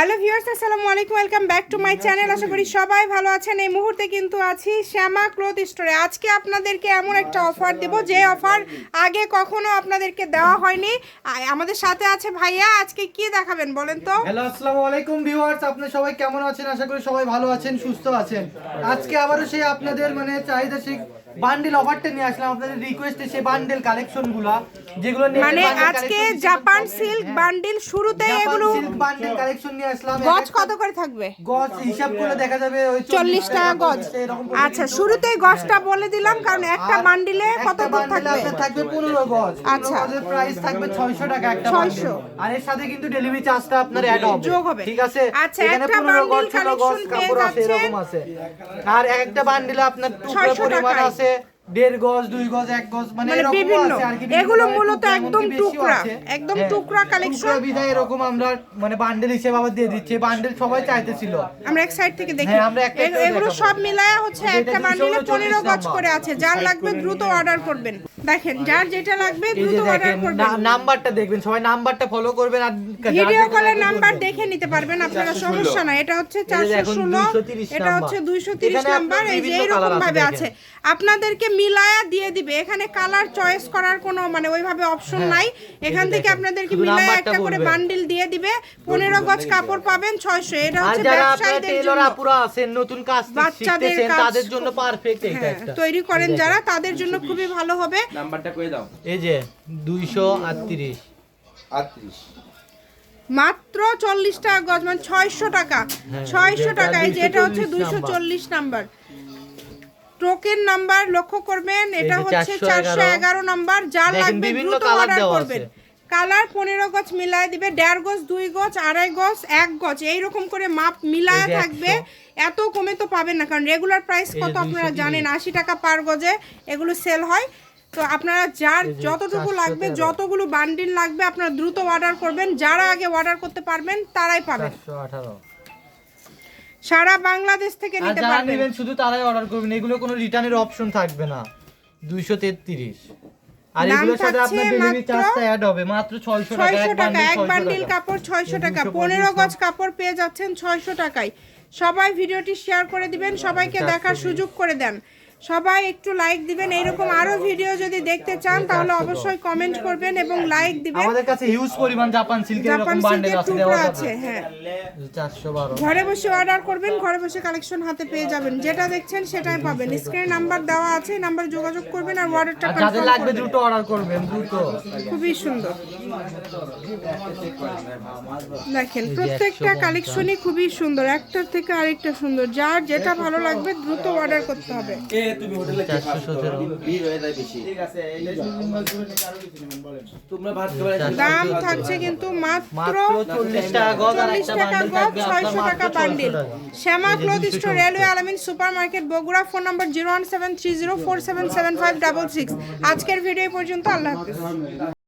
Hello viewers আসসালামু আলাইকুম welcome back to my channel আশা করি সবাই ভালো আছেন। এই মুহূর্তে কিন্তু আছি শ্যামা ক্লথ স্টোরে। আজকে আপনাদেরকে এমন একটা অফার দেব, যে অফার আগে কখনো আপনাদেরকে দেওয়া হয়নি। আমাদের সাথে আছে ভাইয়া, আজকে কি দেখাবেন বলেন তো? হ্যালো আসসালামু আলাইকুম ভিউয়ার্স আপনারা সবাই কেমন আছেন? আশা করি সবাই ভালো আছেন, সুস্থ আছেন। আজকে আবারও সেই আপনাদের মানে চাহিদা সেই বান্ডেল অফারটা নিয়ে আসলাম আপনাদের রিকোয়েস্টে সেই বান্ডেল কালেকশনগুলো যেগুলো মানে আজকে জাপান সিল্ক বান্ডিল শুরুতে এগুলো সিল্ক বান্ডেল কালেকশন নিয়ে আসলাম। গজ কত করে থাকবে? গজ হিসাব করে দেখা যাবে ওই চল্লিশ টাকা গজ। আচ্ছা শুরুতেই গজটা বলে দিলাম কারণ একটা বান্ডিলে কত একটা থাকবে? থাকবে 15 গজ। আচ্ছা। গজের প্রাইস থাকবে 600 টাকা একটা 600 আর এর সাথে কিন্তু ডেলিভারি চার্জটা আপনার অ্যাড হবে। যোগ হবে। ঠিক আছে? আচ্ছা, একটা 15 গজ bundle 16 গজ collection পেয়ে কাপড় আছে যাচ্ছেন। এরকম আছে। আর একটা বান্ডিলে আপনার টুকরো 600 পরিমাণ টাকায়। আছে দেড় গজ দুই গজ এক গজ মানে মানে বিভিন্ন। আছে আর কি এগুলো মূলত একদম টুকরা একদম হ্যাঁ, টুকরা কালেকশন টুকরা এরকম আমরা মানে বান্ডেল হিসেবে আবার দিয়ে দিচ্ছি। বান্ডেল সবাই চাইতেছিল। আমরা এক সাইড থেকে দেখি। হ্যাঁ, এগুলো সব মিলায়া হচ্ছে একটা 240 বান্ডিলে পনেরো গজ করে আছে। যার লাগবে দ্রুত অর্ডার করবেন। দেখেন যার যেটা লাগবে দ্রুত অর্ডার করবেন। নাম্বারটা দেখবেন সবাই নাম্বারটা ফলো করবেন আর ভিডিও কলের নাম্বার দেখে নিতে পারবেন আপনারা সমস্যা নাই এটা হচ্ছে 230 এটা হচ্ছে দুইশো তিরিশ এখানে নাম্বার এই যে আছে ভাবে আছে আপনাদেরকে মিলায়া দিয়ে দিবে এখানে কালার চয়েস করার কোনো মানে ওইভাবে অপশন হ্যাঁ, নাই। এখান থেকে আপনাদেরকে মিলায়া একটা করে বান্ডিল দিয়ে দিবে পনেরো গজ কাপড় পাবেন ছয়শো এটা হচ্ছে ব্যবসায়ীদের জন্য। আপুরা আছেন নতুন কাজ শিখতেছেন তাদের জন্য পারফেক্ট এটা হ্যাঁ, একটা। তৈরি করেন যারা তাদের জন্য খুবই ভালো হবে। নাম্বারটা কয়ে দাও। এই যে 238 আটত্রিশ। মাত্র চল্লিশ টাকা গজ মানে ছয়শো টাকা। হ্যাঁ, ছয়শো টাকা এই যে এটা হচ্ছে 240 দুইশো নাম্বার। চল্লিশ নাম্বার। টোকেন নাম্বার লক্ষ্য করবেন এটা হচ্ছে 411 চারশো এগারো নাম্বার। যার দেখেন লাগবে বিভিন্ন দ্রুত অর্ডার দেওয়া করবেন। আছে। কালার পনেরো গজ মিলায় দিবে দেড় গজ দুই গজ আড়াই গজ এক গজ। এইরকম করে মাপ মিলায় থাকবে। এত কমে তো পাবেন না কারণ রেগুলার প্রাইস কত আপনারা জানেন আশি টাকা পার গজে এগুলো সেল হয়। তো আপনারা যার যতটুকু লাগবে যতগুলো বান্ডিল লাগবে আপনারা দ্রুত অর্ডার করবেন। যারা আগে অর্ডার করতে পারবেন তারাই পাবেন। সারা বাংলাদেশ থেকে নিতে পারবেন। নেবেন শুধু তারাই অর্ডার করবেন। এগুলো কোনো রিটার্নের অপশন থাকবে না। 233 আর এগুলোর সাথে আপনার ডেলিভারি চার্জটা অ্যাড হবে। মাত্র 600 টাকা ছয়শো এক টাকা এক বান্ডিল বান্ডিল 600 টাকা। কাপড় ছয়শো টাকা। পনেরো গজ কাপড় পেয়ে যাচ্ছেন ছয়শো টাকায়। সবাই ভিডিওটি শেয়ার করে দিবেন সবাইকে দেখার সুযোগ করে দেন। সবাই একটু লাইক দিবেন। এইরকম আরও ভিডিও যদি দেখতে চান তাহলে অবশ্যই কমেন্ট করবেন এবং লাইক দিবেন। আমাদের কাছে হিউজ পরিমাণ জাপান সিল্কের এরকম বান্ডেল আছে দেওয়া আছে হ্যাঁ। 412 ঘরে বসে অর্ডার করবেন ঘরে বসে কালেকশন হাতে পেয়ে যাবেন। যেটা দেখছেন সেটাই পাবেন। স্ক্রিনে নাম্বার দেওয়া আছে নাম্বার যোগাযোগ করবেন আর অর্ডারটা আর যাদের লাগবে দ্রুত অর্ডার করবেন দ্রুত খুবই সুন্দর। দেখেন প্রত্যেকটা কালেকশনই খুবই সুন্দর। একটার থেকে আরেকটা সুন্দর। যার যেটা ভালো লাগবে দ্রুত অর্ডার করতে হবে। তুমি হোটেলে হয়ে দাম থাকছে কিন্তু মাত্র মাত্র 40 টাকা গজ আর চল্লিশ টাকা বান্ডেল গজ ছয়শো টাকা bundle Shyama cloth store railway Alamin super market Bogura phone number zero one seven three zero four seven seven five double six আজকের ভিডিও পর্যন্ত আল্লাহ হাফিজ।